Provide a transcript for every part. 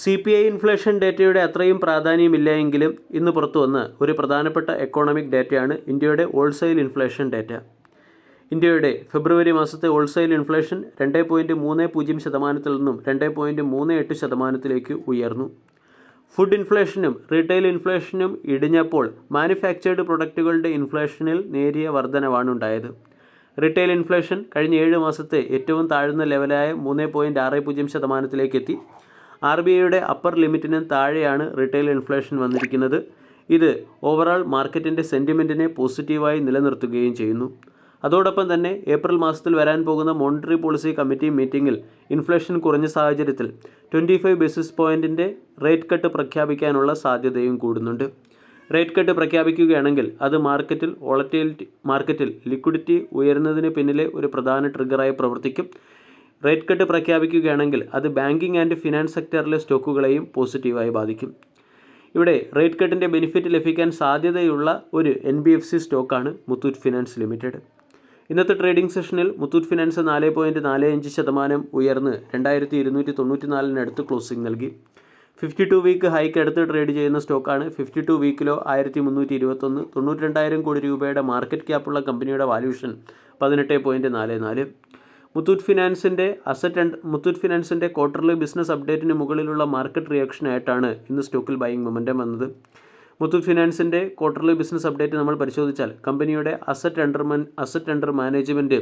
C P I inflation ഡേറ്റയുടെ അത്രയും പ്രാധാന്യമില്ല എങ്കിലും ഇന്ന് പുറത്തു വന്ന് ഒരു പ്രധാനപ്പെട്ട എക്കോണമിക് ഡേറ്റയാണ് ഇന്ത്യയുടെ ഹോൾസെയിൽ ഇൻഫ്ലേഷൻ ഡേറ്റ ഇന്ത്യയുടെ ഫെബ്രുവരി മാസത്തെ ഹോൾസെയിൽ ഇൻഫ്ലേഷൻ രണ്ട് പോയിന്റ് മൂന്ന് പൂജ്യം ശതമാനത്തിൽ നിന്നും രണ്ട് പോയിന്റ് മൂന്ന് എട്ട് ശതമാനത്തിലേക്ക് ഉയർന്നു. ഫുഡ് ഇൻഫ്ലേഷനും റീറ്റെയിൽ ഇൻഫ്ലേഷനും ഇടിഞ്ഞപ്പോൾ മാനുഫാക്ചേർഡ് പ്രൊഡക്റ്റുകളുടെ ഇൻഫ്ലേഷനിൽ നേരിയ വർധനവാണ് ഉണ്ടായത്. റീറ്റെയിൽ ഇൻഫ്ലേഷൻ കഴിഞ്ഞ ഏഴ് മാസത്തെ ഏറ്റവും താഴ്ന്ന ലെവലായ മൂന്ന് പോയിന്റ് ആറ് പൂജ്യം ശതമാനത്തിലേക്ക് എത്തി. ആർ ബി ഐയുടെ അപ്പർ ലിമിറ്റിന് താഴെയാണ് റീറ്റെയിൽ ഇൻഫ്ലേഷൻ വന്നിരിക്കുന്നത്. ഇത് ഓവറോൾ മാർക്കറ്റിന്റെ സെന്റിമെന്റിനെ പോസിറ്റീവായി നിലനിർത്തുകയും ചെയ്യുന്നു. അതോടൊപ്പം തന്നെ ഏപ്രിൽ മാസത്തിൽ വരാൻ പോകുന്ന മോണിറ്ററി പോളിസി കമ്മിറ്റി മീറ്റിംഗിൽ ഇൻഫ്ലേഷൻ കുറഞ്ഞ സാഹചര്യത്തിൽ ട്വന്റി ഫൈവ് ബേസിസ് പോയിന്റിന്റെ റേറ്റ് കട്ട് പ്രഖ്യാപിക്കാനുള്ള സാധ്യതയും കൂടുന്നുണ്ട്. റേറ്റ് കട്ട് പ്രഖ്യാപിക്കുകയാണെങ്കിൽ അത് മാർക്കറ്റിൽ വോളറ്റിലിറ്റി മാർക്കറ്റിൽ ലിക്വിഡിറ്റി ഉയരുന്നതിന് പിന്നിലെ ഒരു പ്രധാന ട്രിഗറായി പ്രവർത്തിക്കും. റേറ്റ് കട്ട് പ്രഖ്യാപിക്കുകയാണെങ്കിൽ അത് ബാങ്കിങ് ആൻഡ് ഫിനാൻസ് സെക്ടറിലെ സ്റ്റോക്കുകളെയും പോസിറ്റീവായി ബാധിക്കും. ഇവിടെ റേറ്റ് കട്ടിന്റെ ബെനിഫിറ്റ് ലഭിക്കാൻ സാധ്യതയുള്ള ഒരു എൻ ബി എഫ് സി സ്റ്റോക്കാണ് മുത്തൂറ്റ് ഫിനാൻസ് ലിമിറ്റഡ്. ഇന്നത്തെ ട്രേഡിംഗ് സെഷനിൽ മുത്തൂറ്റ് ഫിനാൻസ് നാല് പോയിന്റ് നാല് അഞ്ച് ശതമാനം ഉയർന്ന് രണ്ടായിരത്തി ഇരുന്നൂറ്റി തൊണ്ണൂറ്റി നാലിനടുത്ത് ക്ലോസിംഗ് നൽകി. ഫിഫ്റ്റി ടു വീക്ക് ഹൈക്ക് അടുത്ത് ട്രേഡ് ചെയ്യുന്ന സ്റ്റോക്കാണ് ഫിഫ്റ്റി ടു വീക്കിലോ ആയിരത്തി മുന്നൂറ്റി ഇരുപത്തൊന്ന് തൊണ്ണൂറ്റി രണ്ടായിരം കോടി രൂപയുടെ മാർക്കറ്റ് ക്യാപ്പുള്ള കമ്പനിയുടെ വാല്യൂഷൻ പതിനെട്ട് പോയിന്റ് നാല് നാല്. മുത്തൂറ്റ് ഫിനാൻസിന്റെ അസറ്റ് ആൻഡ് മുത്തൂറ്റ് ഫിനാൻസിന്റെ ക്വാർട്ടർലി ബിസിനസ് അപ്ഡേറ്റിന് മുകളിലുള്ള മാർക്കറ്റ് റിയാക്ഷനായിട്ടാണ് ഇന്ന് സ്റ്റോക്കിൽ ബൈയിങ് മൊമെന്റം വന്നത്. മുത്തൂറ്റ് ഫിനാൻസിന്റെ ക്വാർട്ടർലി ബിസിനസ് അപ്ഡേറ്റ് നമ്മൾ പരിശോധിച്ചാൽ കമ്പനിയുടെ അസറ്റ് അണ്ടർ മൻ അസറ്റ് അണ്ടർ മാനേജ്മെന്റ്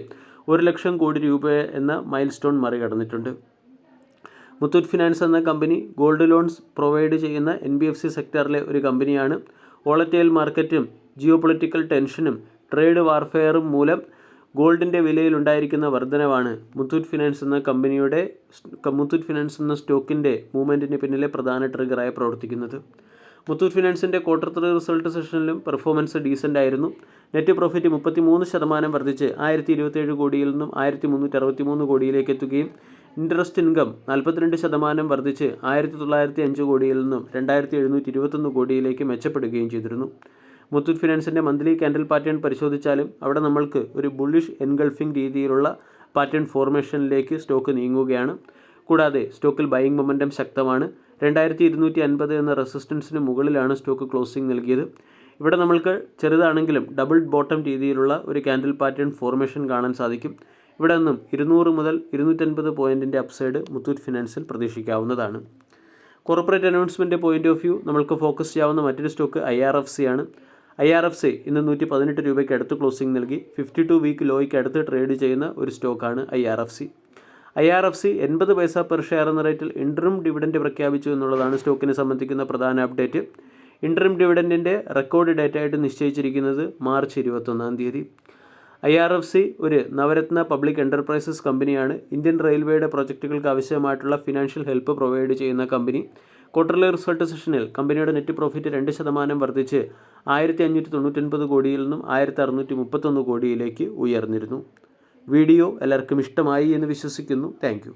ഒരു ലക്ഷം കോടി രൂപ എന്ന മൈൽ സ്റ്റോൺ മറികടന്നിട്ടുണ്ട്. മുത്തൂറ്റ് ഫിനാൻസ് എന്ന കമ്പനി ഗോൾഡ് ലോൺസ് പ്രൊവൈഡ് ചെയ്യുന്ന എൻ ബി എഫ് സി സെക്ടറിലെ ഒരു കമ്പനിയാണ്. വോളറ്റൈൽ മാർക്കറ്റും ജിയോ പൊളിറ്റിക്കൽ ടെൻഷനും ട്രേഡ് വാർഫെയറും മൂലം ഗോൾഡിന്റെ വിലയിലുണ്ടായിരിക്കുന്ന വർധനവാണ്. മുത്തൂറ്റ് ഫിനാൻസ് എന്ന കമ്പനിയുടെ മുത്തൂറ്റ് ഫിനാൻസ് എന്ന സ്റ്റോക്കിന്റെ മൂവ്മെന്റിന് പിന്നിലെ പ്രധാന ട്രിഗറായി പ്രവർത്തിക്കുന്നത്. മുത്തൂറ്റ് ഫിനാൻസിന്റെ ക്വാർട്ടർ ത്രീ റിസൾട്ട് സെഷനിലും പെർഫോമൻസ് ഡീസന്റ് ആയിരുന്നു. നെറ്റ് പ്രോഫിറ്റ് മുപ്പത്തി മൂന്ന് ശതമാനം വർദ്ധിച്ച് ആയിരത്തി ഇരുപത്തേഴ് കോടിയിൽ നിന്നും ആയിരത്തി മുന്നൂറ്റി അറുപത്തി മൂന്ന് കോടിയിലേക്ക് എത്തുകയും ഇൻട്രസ്റ്റ് ഇൻകം നാൽപ്പത്തിരണ്ട് ശതമാനം വർദ്ധിച്ച് ആയിരത്തി തൊള്ളായിരത്തി അഞ്ച് കോടിയിൽ നിന്നും രണ്ടായിരത്തി എഴുന്നൂറ്റി ഇരുപത്തൊന്ന് കോടിയിലേക്ക് മെച്ചപ്പെടുകയും ചെയ്തിരുന്നു. മുത്തൂറ്റ് ഫിനാൻസിന്റെ മന്ത്ലി ക്യാൻഡിൽ പാറ്റേൺ പരിശോധിച്ചാലും അവിടെ നമ്മൾക്ക് ഒരു ബുള്ളിഷ് എൻഗൾഫിംഗ് രീതിയിലുള്ള പാറ്റേൺ ഫോർമേഷനിലേക്ക് സ്റ്റോക്ക് നീങ്ങുകയാണ്. കൂടാതെ സ്റ്റോക്കിൽ ബൈയിങ് മൊമെന്റം ശക്തമാണ്. രണ്ടായിരത്തി ഇരുന്നൂറ്റി അൻപത് എന്ന റെസിസ്റ്റൻസിന് മുകളിലാണ് സ്റ്റോക്ക് ക്ലോസിംഗ് നൽകിയത്. ഇവിടെ നമ്മൾക്ക് ചെറുതാണെങ്കിലും ഡബിൾ ബോട്ടം രീതിയിലുള്ള ഒരു ക്യാൻഡിൽ പാറ്റേൺ ഫോർമേഷൻ കാണാൻ സാധിക്കും. ഇവിടെ നിന്നും ഇരുന്നൂറ് മുതൽ ഇരുന്നൂറ്റൻപത് പോയിന്റിന്റെ അപ്സൈഡ് മുത്തൂറ്റ് ഫിനാൻസിൽ പ്രതീക്ഷിക്കാവുന്നതാണ്. Corporate announcement point of view നമ്മൾക്ക് ഫോക്കസ് ചെയ്യാവുന്ന മറ്റൊരു stock I R F C ആണ്. ഐ ആർ എഫ് സി ഇന്ന് നൂറ്റി പതിനെട്ട് രൂപയ്ക്ക് അടുത്ത് ക്ലോസിംഗ് നൽകി ഫിഫ്റ്റി ടു വീക്ക് ലോയ്ക്ക് അടുത്ത് ട്രേഡ് ചെയ്യുന്ന ഒരു സ്റ്റോക്കാണ് I R F C. I R F C എൺപത് പൈസ പെർ ഷെയർ എന്ന റേറ്റിൽ ഇൻട്രം ഡിവിഡൻഡ് പ്രഖ്യാപിച്ചു എന്നുള്ളതാണ് സ്റ്റോക്കിനെ സംബന്ധിക്കുന്ന പ്രധാന അപ്ഡേറ്റ് ഇൻട്രം ഡിവിഡന്റിന്റെ റെക്കോർഡ് ഡേറ്റ് ആയിട്ട് നിശ്ചയിച്ചിരിക്കുന്നത് മാർച്ച് ഇരുപത്തൊന്നാം തീയതി. ഐ ആർ എഫ് സി ഒരു നവരത്ന പബ്ലിക് എന്റർപ്രൈസസ് കമ്പനിയാണ് ഇന്ത്യൻ റെയിൽവേയുടെ പ്രൊജക്റ്റുകൾക്ക് ആവശ്യമായിട്ടുള്ള ഫിനാൻഷ്യൽ ഹെൽപ്പ് പ്രൊവൈഡ് ചെയ്യുന്ന കമ്പനി ക്വാർട്ടർലി റിസൾട്ട് സെഷനിൽ കമ്പനിയുടെ നെറ്റ് പ്രോഫിറ്റ് രണ്ട് ശതമാനം വർദ്ധിച്ച് ആയിരത്തി അഞ്ഞൂറ്റി തൊണ്ണൂറ്റൊൻപത് കോടിയിൽ നിന്നും ആയിരത്തി അറുന്നൂറ്റി മുപ്പത്തൊന്ന് കോടിയിലേക്ക് ഉയർന്നിരുന്നു. വീഡിയോ എല്ലാവർക്കും ഇഷ്ടമായി എന്ന് വിശ്വസിക്കുന്നു. താങ്ക്